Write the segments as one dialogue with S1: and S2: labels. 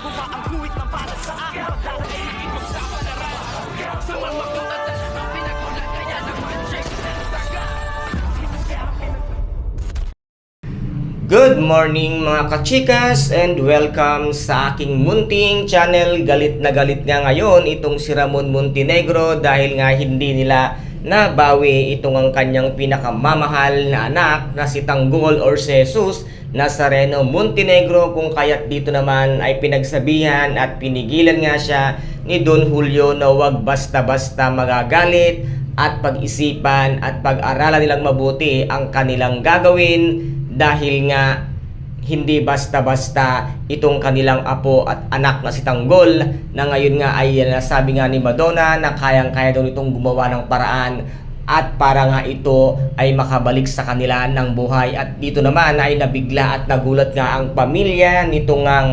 S1: Ang guhit na para sa akin Pagdadaig ipagsapalaran Sa mga katatan Ang pinagulat kaya naman Check na saga
S2: Good morning mga kachikas and welcome sa aking munting channel. Galit na galit nga ngayon itong si Ramon Montenegro dahil nga hindi nila nabawi itong ang kanyang pinakamamahal na anak na si Tanggol or si Jesus Nazareno Montenegro kung kaya't dito naman ay pinagsabihan at pinigilan nga siya ni Don Julio na wag basta-basta magagalit at pag-isipan at pag-aralan nilang mabuti ang kanilang gagawin dahil nga hindi basta-basta itong kanilang apo at anak na si Tanggol na ngayon nga ay nasabi nga ni Madonna na kayang-kaya daw itong gumawa ng paraan at para nga ito ay makabalik sa kanila ng buhay. At dito naman ay nabigla at nagulat nga ang pamilya nitong ang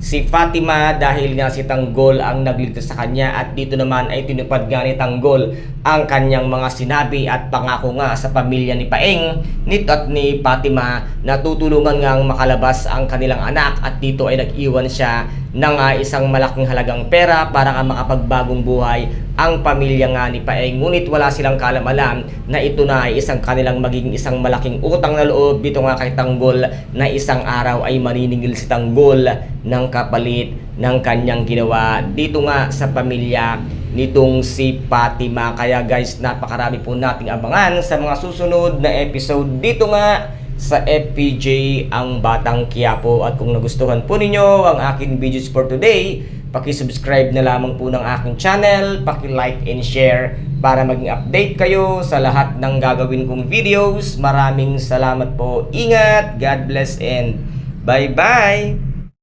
S2: si Fatima dahil nga si Tanggol ang nagligtas sa kanya at dito naman ay tinupad nga ni Tanggol ang kanyang mga sinabi at pangako nga sa pamilya ni Paeng nito at ni Fatima. Na tutulungan nga makalabas ang kanilang anak at dito ay nag-iwan siya ng ah, isang malaking halagang pera para nga makapagbagong buhay ang pamilya nga ni Paeng. Ngunit wala silang kalam-alam na ito na ay isang kanilang magiging isang malaking utang na loob. Dito nga kay Tanggol na isang araw ay maniningil si Tanggol ng kapalit ng kanyang ginawa dito nga sa pamilya nitong si Fatima. Kaya guys napakarami po nating abangan sa mga susunod na episode dito nga sa FPJ ang Batang Quiapo. At kung nagustuhan po ninyo ang aking videos for today paki-subscribe na lamang po ng aking channel paki-like and share para maging update kayo sa lahat ng gagawin kong videos. Maraming salamat po. Ingat God bless and bye bye